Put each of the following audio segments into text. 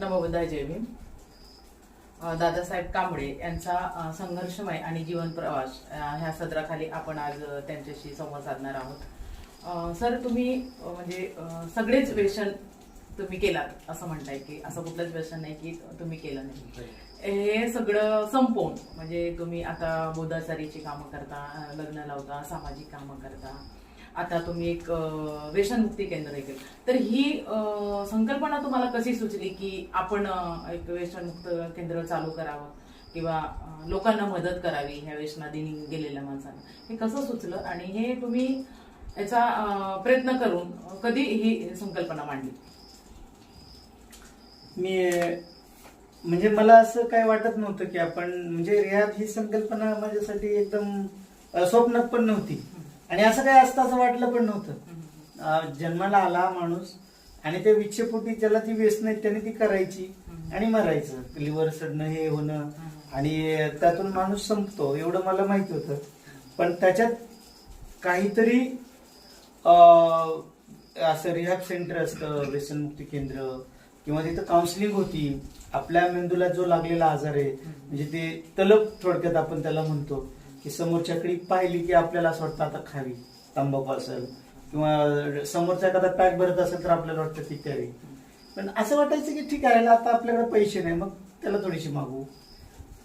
नमोबुद्धाय जय भीम. दादासाहेब कांबळे यांचा संघर्षमय आणि जीवन प्रवास ह्या सदराखाली आपण आज त्यांच्याशी संवाद साधणार आहोत. सर तुम्ही म्हणजे सगळेच व्यसन तुम्ही केलात असं म्हणताय की असं कुठलंच व्यसन नाही की तुम्ही केलं नाही. हे सगळं संपवून म्हणजे तुम्ही आता बोधाचारीची कामं करता लग्न लावता सामाजिक कामं करता आता तुम्ही एक व्यसनमुक्ती केंद्र हे केलं तर ही संकल्पना तुम्हाला कशी सुचली की आपण एक व्यसनमुक्त केंद्र चालू करावं? किंवा लोकांना मदत करावी ह्या व्यसनाधीन गेलेल्या माणसांना? हे कसं सुचलं? आणि हे तुम्ही याचा प्रयत्न करून कधी ही संकल्पना मांडली? मी म्हणजे मला असं काय वाटत नव्हतं की आपण म्हणजे रिहाब ही संकल्पना माझ्यासाठी एकदम स्वप्नात पण नव्हती. आणि असं काय असतं असं वाटलं पण नव्हतं. अ, जन्माला आला माणूस आणि त्या विच्छेपोटी ज्याला ती व्यसन आहे त्याने ती करायची आणि मरायचं. लिव्हर सडणं हे होणं आणि त्यातून माणूस संपतो एवढं मला माहिती होतं. पण त्याच्यात काहीतरी अं, असं रिहॅब सेंटर असतं व्यसनमुक्ती केंद्र किंवा तिथं काउन्सिलिंग होती. आपल्या मेंदूला जो लागलेला आजार आहे म्हणजे ते तलप थोडक्यात आपण त्याला म्हणतो. की समोरच्याकडे पाहिली की आपल्याला असं वाटतं आता खावी तंबाखू असेल किंवा समोरचा एखादा पॅक भरत असेल तर आपल्याला वाटतं ती प्यावी पण असं वाटायचं की ठीक आहे आता आपल्याकडे पैसे नाही मग त्याला थोडीशी मागू.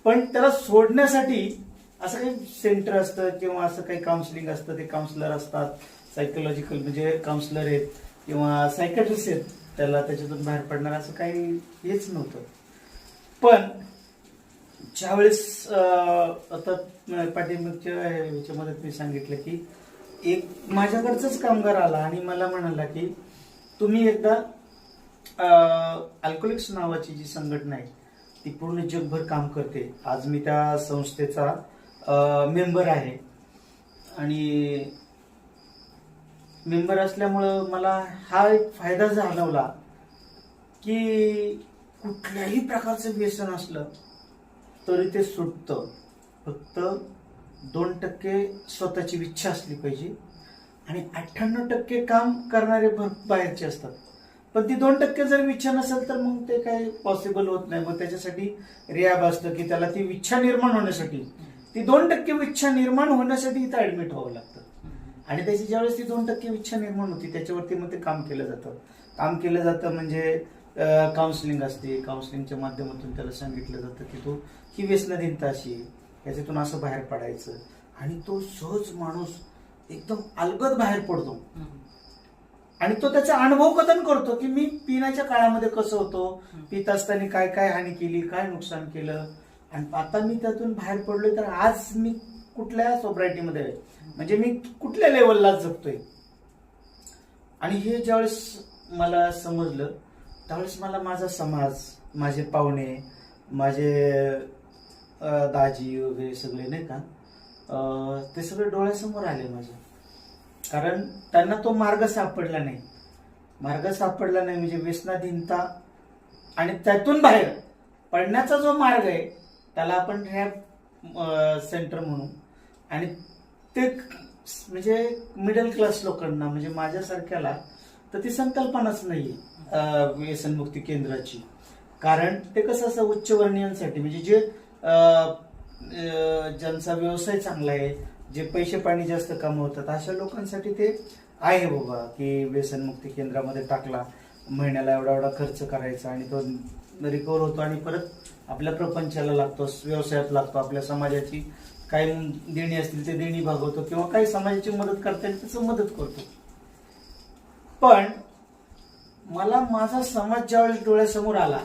पण त्याला सोडण्यासाठी असं काही सेंटर असतं किंवा असं काही काउन्सिलिंग असतं ते काउन्सिलर असतात सायकोलॉजिकल म्हणजे काउन्सिलर आहेत किंवा सायकॅट्रिस्ट आहेत त्याला त्याच्यातून बाहेर पडणार असं काही हेच नव्हतं. पण ज्यावेळेस आता पाठिंबाच्या ह्याच्यामध्ये मी सांगितलं की एक माझ्याकडचाच कामगार आला आणि मला म्हणाला की तुम्ही एकदा अल्कोलिक्स नावाची जी संघटना आहे ती पूर्ण जगभर काम करते. आज मी त्या संस्थेचा मेंबर आहे. आणि मेंबर असल्यामुळं मला हा एक फायदा जाणवला की कुठल्याही प्रकारचं व्यसन असलं तरी ते सुटतं. फक्त दोन टक्के स्वतःची इच्छा असली पाहिजे. आणि अठ्ठ्याण्णव टक्के काम करणारे भर बाहेरचे असतात. पण ती दोन टक्के जर इच्छा नसेल तर मग ते काही पॉसिबल होत नाही. मग त्याच्यासाठी रियाब असतं की त्याला ती इच्छा निर्माण होण्यासाठी. ती दोन टक्के इच्छा निर्माण होण्यासाठी इथं ऍडमिट व्हावं लागतं. आणि त्याची ज्यावेळेस ती दोन टक्के इच्छा निर्माण होती त्याच्यावरती मग ते काम केलं जातं. काम केलं जातं म्हणजे काउन्सिलिंग असते. काउन्सिलिंगच्या माध्यमातून त्याला सांगितलं जातं की तो ही व्यसनाधीनता अशी. आहे. याच्यातून असं बाहेर पडायचं. आणि तो सहज माणूस एकदम अलगद बाहेर पडतो. आणि तो त्याचा अनुभव कथन करतो की मी पिण्याच्या काळामध्ये कसं होतो? पित असताना काय काय हानी केली? काय नुकसान केलं? आणि आता मी त्यातून बाहेर पडलोय तर आज मी कुठल्या सोसायटीमध्ये आहे? म्हणजे मी कुठल्या लेवलला जगतोय? आणि हे ज्यावेळेस मला समजलं त्यावेळेस मला माझा समाज माझे पाहुणे माझे दाजी वगैरे सगळे नाही का ते सगळे डोळ्यासमोर आले माझ्या. कारण त्यांना तो मार्ग सापडला नाही. मार्ग सापडला नाही म्हणजे व्यसनाधीनता आणि त्यातून बाहेर पडण्याचा जो मार्ग आहे त्याला आपण रॅप सेंटर म्हणू. आणि ते म्हणजे मिडल क्लास लोकांना म्हणजे माझ्यासारख्याला तर ती संकल्पनाच नाही व्यसनमुक्ती केंद्राची. कारण ते कसं असं उच्चवर्णीयांसाठी म्हणजे जे ज्यांचा व्यवसाय चांगला आहे जे पैसे पाणी जास्त कमवतात अशा लोकांसाठी ते आहे बाबा की व्यसनमुक्ती केंद्रामध्ये टाकला महिन्याला एवढा एवढा खर्च करायचा आणि तो रिकवर होतो आणि परत आपल्या प्रपंचाला लागतो व्यवसायात लागतो आपल्या समाजाची काही देणी असतील ते देणी भागवतो किंवा काही समाजाची मदत करता येईल त्याचं मदत करतो. पण मला माझा समाज ज्यावेळेस डोळ्यासमोर आला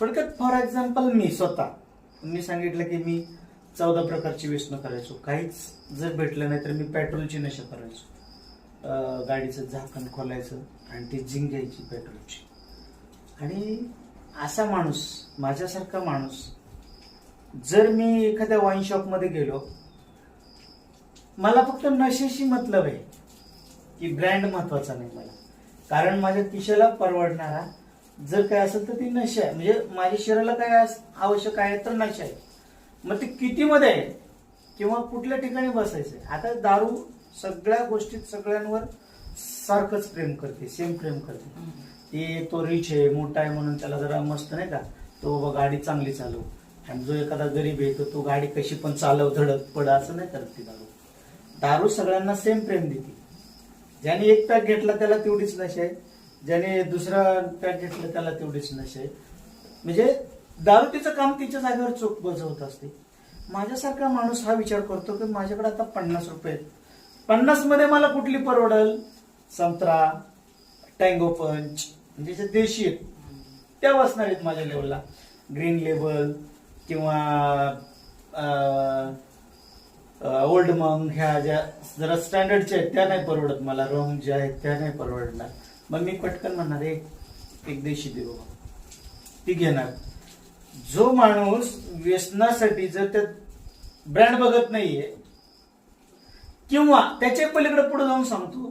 थोडक्यात फॉर एक्झाम्पल मी स्वतः मी सांगितलं की मी चौदा प्रकारची व्यसन करायचो. काहीच जर भेटलं नाही तर मी पेट्रोलची नशा करायचो. गाडीचं झाकण खोलायचं आणि ती झिंग घ्यायची पेट्रोलची. आणि असा माणूस माझ्यासारखा माणूस जर मी एखाद्या वाईन शॉपमध्ये गेलो मला फक्त नशेशी मतलब आहे. की ब्रँड महत्त्वाचा नाही मला. कारण माझ्या खिशाला परवडणारा जर काय असेल तर ती नशा आहे. म्हणजे माझ्या शरीराला काय आवश्यक आहे तर नशा आहे. मग ते कितीमध्ये आहे? किंवा कुठल्या ठिकाणी बसायचंय? आता दारू सगळ्या गोष्टीत सगळ्यांवर सारखंच प्रेम करते सेम प्रेम करते. की तो रिच आहे मोठा आहे म्हणून त्याला जरा मस्त नाही का? तो बाबा गाडी चांगली चालव. आणि जो एखादा गरीब आहे तर तो गाडी कशी पण चालव धडक पड असं नाही करत ती दारू. दारू सगळ्यांना सेम प्रेम देते. ज्याने एक पॅक घेतला त्याला तेवढीच नशा. आहे ज्याने दुसरा पॅक घेतला त्याला तेवढीच नशा. आहे म्हणजे दारुटीचं तिचं काम तिच्या जागेवर चोख बजवत असते. माझ्यासारखा माणूस हा विचार करतो की माझ्याकडे आता पन्नास रुपये आहेत. पन्नासमध्ये मला कुठली परवडल? संत्रा टँगो पंच म्हणजे जे देशी आहेत. त्या वाचणार आहेत माझ्या लेवलला. ग्रीन लेबल किंवा ओल्ड मंग ह्या ज्या जरा स्टँडर्डच्या आहेत त्या नाही परवडत मला. रॉंग ज्या आहेत त्या नाही परवडणार. मग मी पटकन म्हणणार एक एक देशी दे बाबा ती घेणार. जो माणूस व्यसनासाठी जर त्या ब्रँड बघत नाहीये किंवा त्याच्या पलीकडे पुढे जाऊन सांगतो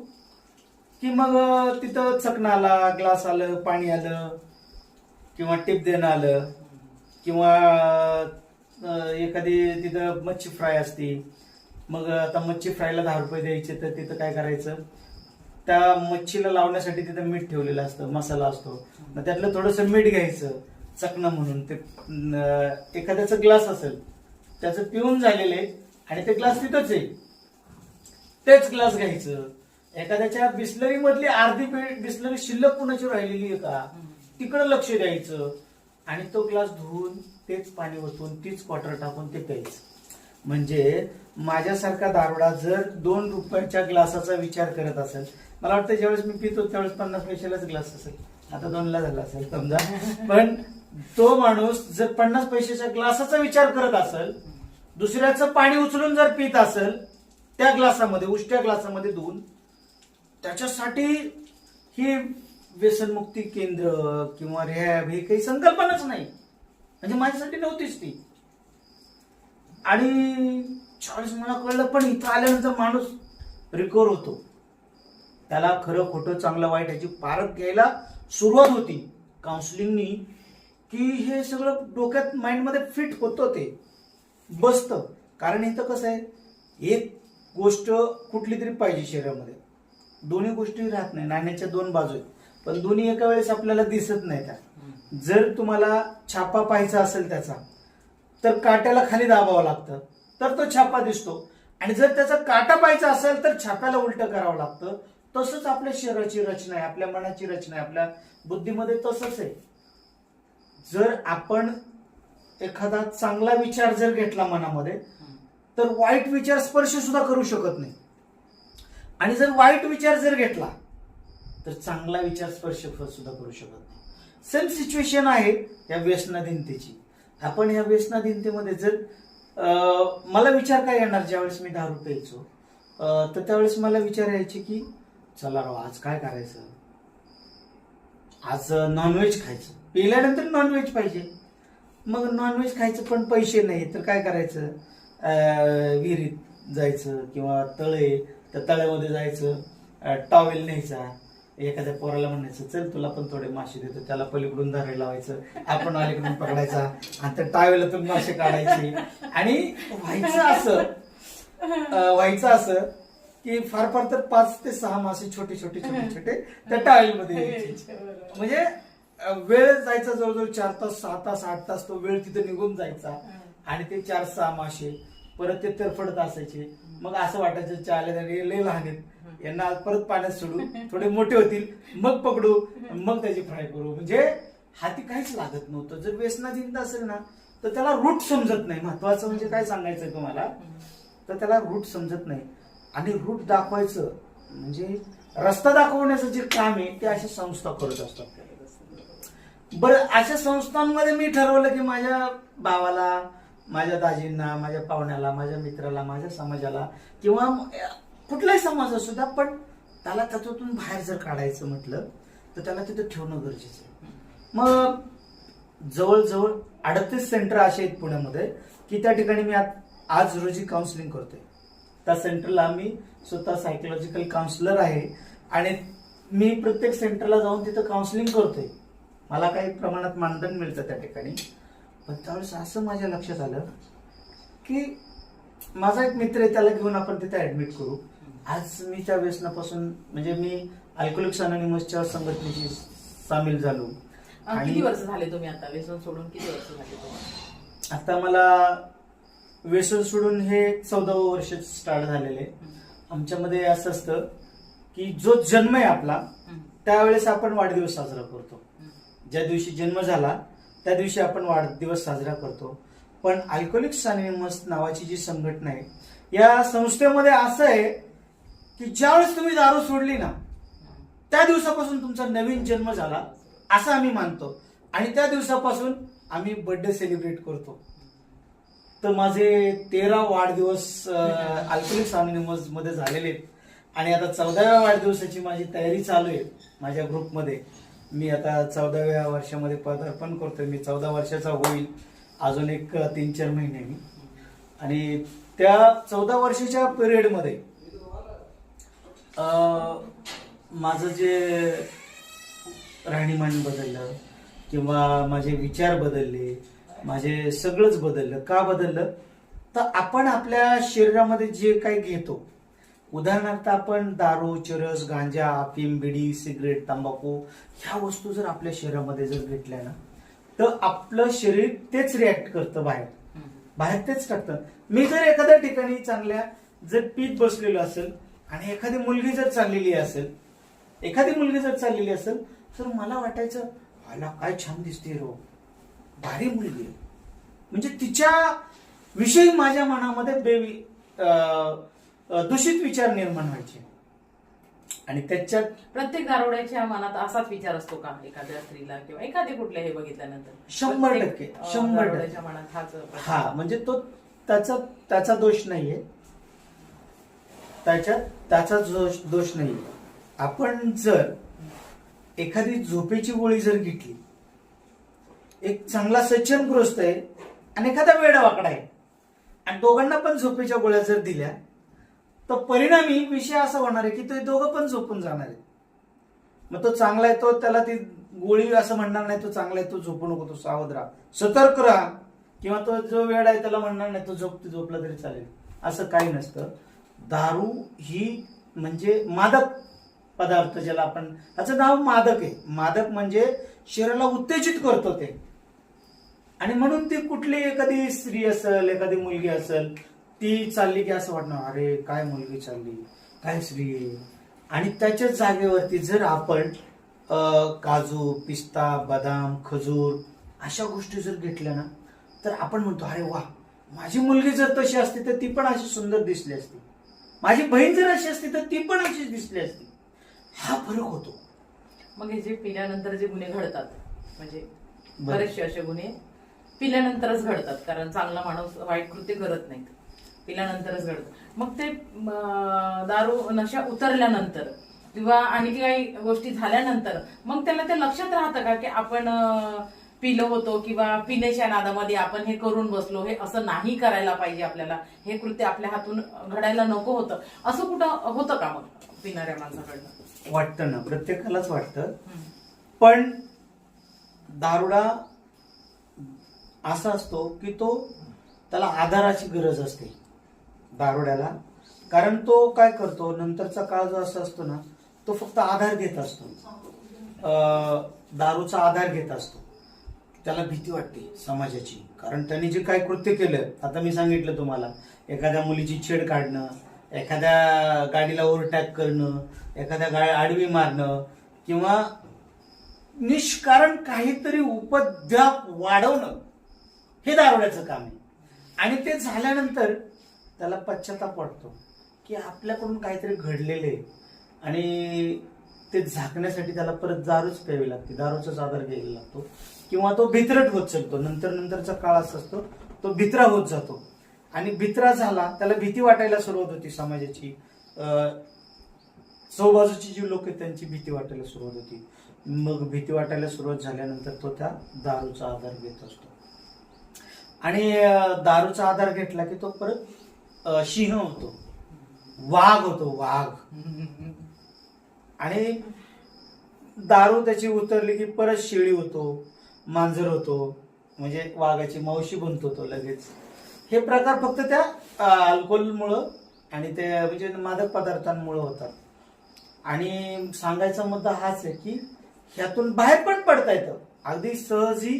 की मग तिथं चकणं आला ग्लास आलं पाणी आलं किंवा टिप देणं आलं किंवा एखादी तिथं मच्छी फ्राय असते मग आता मच्छी फ्रायला दहा रुपये द्यायचे तर तिथं काय करायचं? त्या मच्छीला लावण्यासाठी तिथं मीठ ठेवलेलं असतं मसाला असतो. मग त्यातलं थोडंसं मीठ घ्यायचं चकणं म्हणून. ते एखाद्याचं एखाद्याचा ग्लास असेल त्याचं पिऊन झालेले आणि ते ग्लास तिथंच आहे. तेच ग्लास घ्यायचं. एखाद्याच्या बिस्लरी मधली अर्धी बिस्लरी शिल्लक कुणाची राहिलेली आहे का? तिकडं लक्ष द्यायचं आणि तो ग्लास धुवून तेच पाणी वतून तीच क्वार्टर टाकून ते प्यायचं. म्हणजे माझ्यासारखा दारोडा जर दोन रुपयाच्या ग्लासाचा विचार करत असेल मला वाटतं ज्यावेळेस मी पितो त्यावेळेस पन्नास पैशालाच ग्लास असेल. आता दोनला झाला असेल समजा. पण तो माणूस जर पन्नास पैशाच्या ग्लासाचा विचार करत असेल दुसऱ्याचं पाणी उचलून जर पित असेल त्या ग्लासामध्ये उष्ट्या ग्लासामध्ये धुवून त्याच्यासाठी ही व्यसनमुक्ती केंद्र किंवा रॅब हे काही संकल्पनाच नाही. म्हणजे माझ्यासाठी नव्हतीच ती. आणि चाळीस मला कळलं पण इथं आल्यानंतर माणूस रिकवर होतो. त्याला खरं खोटं चांगलं वाईट याची पारख घ्यायला सुरुवात होती. काउन्सिलिंगनी की हे सगळं डोक्यात माइंडमध्ये फिट होतं ते. बसतं. कारण इथं कसं आहे एक गोष्ट कुठली तरी पाहिजे शरीरामध्ये. दोन्ही गोष्टी राहत नाही. नाण्याच्या दोन बाजू आहेत. पण दोन्ही एका वेळेस आपल्याला दिसत नाही त्या. जर तुम्हाला छापा पाहायचा असेल त्याचा तर काट्याला खाली दाबावं लागतं. तर तो छापा दिसतो. आणि जर त्याचा काटा पाहायचा असेल तर छाप्याला उलट करावं लागतं. तसंच आपल्या शरीराची रचना आहे आपल्या मनाची रचना आहे आपल्या बुद्धीमध्ये तसंच आहे. जर आपण एखादा चांगला विचार जर घेतला मनामध्ये तर वाईट विचार स्पर्श सुद्धा करू शकत नाही. आणि जर वाईट विचार जर घेतला तर चांगला विचार स्पर्श सुद्धा करू शकत नाही. सेम सिच्युएशन आहे या व्यसनाधीनतेची. आपण या व्यसनाधीनतेमध्ये जर मला विचार काय येणार ज्यावेळेस मी दारू प्यायचो? तर त्यावेळेस मला विचार यायचे की चला राव आज काय करायचं? आज नॉनव्हेज खायचं. पिल्यानंतर नॉनव्हेज पाहिजे. मग नॉनव्हेज खायचं पण पैसे नाही तर काय करायचं? विहिरीत जायचं किंवा तळे त्या तळ्यामध्ये जायचं टॉवेल न्यायचा. एखाद्या पोराला म्हणायचं चल तुला पण थोडे मासे देतो त्याला पलीकडून धरायला लावायचं आपण अलीकडून पकडायचा आणि त्या टावेलातून मासे काढायचे. आणि व्हायचं असं व्हायचं असं की फार फार तर पाच ते सहा मासे छोटे छोटे छोटे छोटे त्या टावेलमध्ये म्हणजे वेळ जायचा जवळजवळ चार तास सहा तास आठ तास तो वेळ तिथे निघून जायचा. आणि ते चार सहा मासे परत ते तरफडत असायचे. मग असं वाटायचं चाले तरी लय लहान आहेत. यांना परत पाण्यात सोडू. थोडे मोठे होतील. मग पकडू. मग त्याची फ्राय करू. म्हणजे हाती काहीच लागत नव्हतं. जर व्यसनाधीन असेल ना तर त्याला रूट समजत नाही. महत्वाचं म्हणजे काय सांगायचं तुम्हाला? तर त्याला रूट समजत नाही. आणि रूट दाखवायचं म्हणजे रस्ता दाखवण्याचं जे काम आहे ते अशा संस्था करत असतात. बरं अशा संस्थांमध्ये मी ठरवलं की माझ्या भावाला माझ्या दाजींना माझ्या पाहुण्याला माझ्या मित्राला माझ्या समाजाला किंवा कुठलाही समाज असू द्या पण त्याला त्याच्यातून बाहेर जर काढायचं म्हटलं तर त्याला तिथं ठेवणं गरजेचं आहे. मग जवळजवळ अडतीस सेंटर असे आहेत पुण्यामध्ये की त्या ठिकाणी मी आज रोजी काउन्सिलिंग करतोय. त्या सेंटरला मी स्वतः सायकोलॉजिकल काउन्सिलर आहे आणि मी प्रत्येक सेंटरला जाऊन तिथं काउन्सिलिंग करतोय. मला काही प्रमाणात मानधन मिळतं त्या ठिकाणी. पण त्यावेळेस असं माझ्या लक्षात आलं की माझा एक मित्र आहे त्याला घेऊन आपण तिथे ऍडमिट करू आज मी त्या व्यसनापासून म्हणजे मी अल्कोलिक्स अनोनिमसच्या संघटनेशी सामील झालो अं, आणि- किती वर्ष झाले तुम्ही आता व्यसन सोडून किती वर्ष झाले तुम्हाला आता मला व्यसन सोडून हे चौदावं वर्ष स्टार्ट झालेले आहे. आमच्यामध्ये असं असतं की जो जन्म आहे आपला हम्म. त्यावेळेस आपण वाढदिवस साजरा करतो हम्म. ज्या दिवशी जन्म झाला त्या दिवशी आपण वाढदिवस साजरा करतो. पण अल्कोहोलिक्स अनिमस नावाची जी संघटना आहे या संस्थेमध्ये असं आहे की ज्यावेळेस तुम्ही दारू सोडली ना त्या दिवसापासून तुमचा नवीन जन्म झाला असं आम्ही मानतो. आणि त्या दिवसापासून आम्ही बर्थडे सेलिब्रेट करतो. तर माझे तेरा वाढदिवस अल्कोहोलिक्स अनिमसमध्ये झालेले आहेत. आणि आता चौदाव्या वाढदिवसाची माझी तयारी चालू आहे माझ्या ग्रुपमध्ये मी आता चौदाव्या वर्षामध्ये पदार्पण करतोय. मी चौदा वर्षाचा होईल. अजून एक तीन चार महिन्यांनी आणि त्या चौदा वर्षाच्या पिरियडमध्ये माझं जे राहणीमान बदललं किंवा माझे विचार बदलले माझे सगळंच बदललं का बदललं? तर आपण आपल्या शरीरामध्ये जे काही घेतो उदाहरणार्थ आपण दारू चरस गांजा अफीम बिडी सिगरेट तंबाखू ह्या वस्तू जर आपल्या शरीरामध्ये जर घेतल्या ना तर आपलं शरीर तेच रिॲक्ट करतं बाहेर. बाहेर तेच टाकतं. मी जर एखाद्या ठिकाणी चांगल्या जर पीत बसलेलो असेल आणि एखादी मुलगी जर चाललेली असेल एखादी मुलगी जर चाललेली असेल तर मला वाटायचं मला काय छान दिसते रो हो. भारी मुलगी म्हणजे तिच्या विषयी माझ्या मनामध्ये बेवी दूषित विचार निर्माण व्हायचे. आणि त्याच्यात प्रत्येक दारोड्याच्या मनात असाच विचार असतो का? एखाद्या स्त्रीला किंवा एखादे कुठले हे बघितल्यानंतर. शंभर टक्के, शंभर टक्के. दारोड्याच्या मनात हाच. हा म्हणजे तो त्याचा त्याचा दोष नाहीये. त्याच्यात त्याचा दोष दोष नाहीये. आपण जर एखादी झोपेची गोळी जर घेतली एक चांगला सज्जनग्रस्त आहे आणि एखादा वेडा वाकडा आहे आणि दोघांना पण झोपेच्या गोळ्या जर दिल्या तर परिणामी विषय असा होणार आहे की ते दोघं पण झोपून जाणार आहे मग तो चांगला आहे तो त्याला ती गोळी असं म्हणणार नाही तो चांगला आहे तो झोपू नको तो सावध राहा. सतर्क राहा. किंवा तो जो वेळ आहे त्याला म्हणणार नाही तो झोप झोपला तरी चालेल. असं काही नसतं. दारू ही म्हणजे मादक पदार्थ ज्याला आपण त्याचं नाव मादक आहे. मादक म्हणजे शरीराला उत्तेजित करतो ते. आणि म्हणून ती कुठली एखादी स्त्री असेल एखादी मुलगी असेल ती चालली की असं वाटणार अरे काय मुलगी चालली काय आहे आणि त्याच्या जागेवरती जर आपण काजू पिस्ता बदाम खजूर अशा गोष्टी जर घेतल्या ना तर आपण म्हणतो अरे वा माझी मुलगी जर तशी असती तर ती पण अशी सुंदर दिसली असती. माझी बहीण जर अशी असती तर ती पण अशी दिसली असती. हा फरक होतो. मग हे जे पिल्यानंतर जे गुन्हे घडतात म्हणजे बरं. बरेचसे असे गुन्हे पिल्यानंतरच घडतात कारण चांगला माणूस वाईट कृत्य करत नाहीत. पिल्यानंतरच घडतं. मग ते दारू नशा उतरल्यानंतर किंवा आणखी काही गोष्टी झाल्यानंतर मग त्याला ते लक्षात राहतं का की आपण पिलो होतो किंवा पिण्याच्या नादामध्ये आपण हे करून बसलो हे असं नाही करायला पाहिजे आपल्याला हे कृत्य आपल्या हातून घडायला नको होतं. असं कुठं होतं का मग पिणाऱ्या माणसाकडनं? वाटतं ना प्रत्येकालाच वाटतं. पण दारुडा असा असतो की तो त्याला आधाराची गरज असते. दारुड्याला. कारण तो काय करतो नंतरचा काळ जो असा असतो ना तो फक्त आधार घेत असतो. दारूचा आधार घेत असतो. त्याला भीती वाटते समाजाची. कारण त्यांनी जे काय कृत्य केलं आता मी सांगितलं तुम्हाला एखाद्या मुलीची छेड काढणं एखाद्या गाडीला ओव्हरटॅक करणं एखाद्या गाडी आडवी मारणं किंवा निष्कारण काहीतरी उपद्व्याप वाढवणं हे दारुड्याचं काम आहे. आणि ते झाल्यानंतर त्याला पश्चाताप वाटतो की आपल्याकडून काहीतरी घडलेलं आहे. आणि ते झाकण्यासाठी त्याला परत दारूच प्यावी लागते. दारूचाच आधार घ्यायला लागतो. किंवा तो भित्रट होत चालतो. नंतर नंतरचा काळ असा असतो तो भित्रा होत जातो. आणि भित्रा झाला त्याला भीती वाटायला सुरुवात होती समाजाची. अं, चौबाजूची जी लोक आहेत त्यांची भीती वाटायला सुरुवात होती. मग भीती वाटायला सुरुवात झाल्यानंतर तो त्या दारूचा आधार घेत असतो. आणि दारूचा आधार घेतला की तो परत सिंह होतो. वाघ होतो वाघ. आणि दारू त्याची उतरली की परत शेळी होतो मांजर होतो म्हणजे वाघाची मावशी बनतो तो लगेच. हे प्रकार फक्त त्या अल्कोहोलमुळं आणि ते म्हणजे मादक पदार्थांमुळं होतात. आणि सांगायचा मुद्दा हाच आहे की ह्यातून बाहेर पण पडता येतं. अगदी सहजी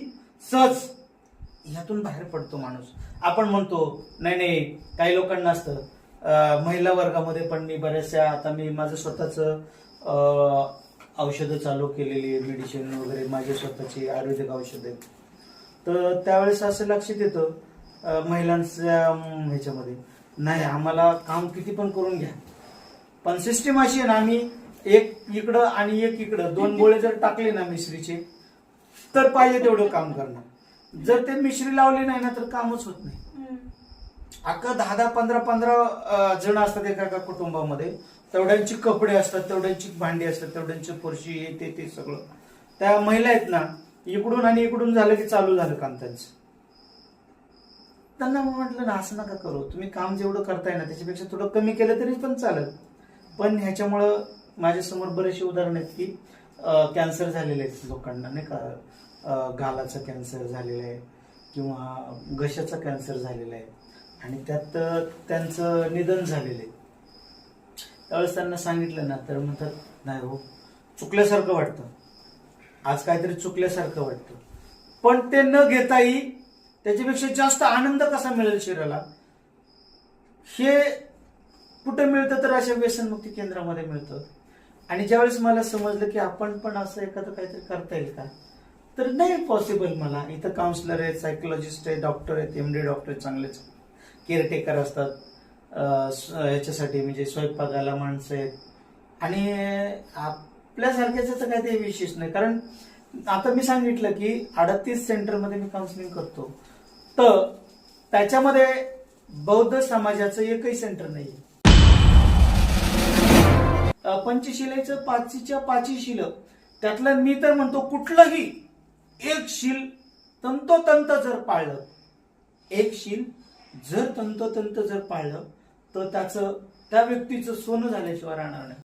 सहज. ह्यातून बाहेर पडतो माणूस. आपण म्हणतो नाही नाही काही लोकांना असतं. महिला वर्गामध्ये पण मी बऱ्याचशा आता मी माझं स्वतःच औषधं चालू केलेली आहे मेडिसिन वगैरे माझे स्वतःची आयुर्वेदिक औषधं तर त्यावेळेस असं लक्षात येतं महिलांच्या ह्याच्यामध्ये नाही आम्हाला काम किती पण करून घ्या. पण सिस्टीम अशी आहे ना आम्ही एक इकडं आणि एक इकडं दोन गोळे जर टाकले ना मिश्रीचे तर पाहिजे तेवढं काम करणार जर ते मिश्री लावली नाही ना तर कामच होत नाही. अख्खा दहा दहा पंधरा पंधरा जण असतात एका एका कुटुंबामध्ये. तेवढ्यांची कपडे असतात तेवढ्यांची भांडी असतात तेवढ्यांची फरशी हे ते ते सगळं. त्या महिला आहेत ना इकडून आणि इकडून झालं की चालू झालं काम त्यांचं. त्यांना मग म्हटलं ना असं नका करू. तुम्ही काम जेवढं करताय ना त्याच्यापेक्षा थोडं कमी केलं तरी पण चालेल. पण ह्याच्यामुळं माझ्यासमोर बरेचसे उदाहरण आहेत की कॅन्सर झालेले आहेत लोकांना नाही का? गालाचा कॅन्सर झालेला आहे किंवा घशाचा कॅन्सर झालेला आहे. आणि त्यात त्यांचं निधन झालेलं आहे. त्यावेळेस त्यांना सांगितलं ना तर म्हणतात नाही हो चुकल्यासारखं वाटतं. आज काहीतरी चुकल्यासारखं वाटतं. पण ते न घेताही त्याच्यापेक्षा जास्त आनंद कसा मिळेल शरीराला? हे कुठे मिळतं तर अशा व्यसनमुक्ती केंद्रामध्ये मिळतं. आणि ज्यावेळेस मला समजलं की आपण पण असं एखादं काहीतरी करता येईल का? तर नाही पॉसिबल मला. इथं काउन्सिलर आहेत सायकोलॉजिस्ट आहे डॉक्टर आहेत एम डी डॉक्टर चांगलेच केअरटेकर असतात. ह्याच्यासाठी म्हणजे स्वयंपाकाला माणसं आहेत. आणि आपल्यासारख्याच तर काही ते विशेष नाही. कारण आता मी सांगितलं की अडतीस सेंटरमध्ये मी काउन्सिलिंग करतो. तर त्याच्यामध्ये बौद्ध समाजाचं एकही सेंटर नाही पंचशिलेचं पाचीच्या पाची त्यातलं मी तर म्हणतो कुठलंही एक शील तंतोतंत जर पाळलं एक शील जर तंतोतंत जर पाळलं तर त्याचं त्या व्यक्तीचं सोनं झाल्याशिवाय राहणार नाही.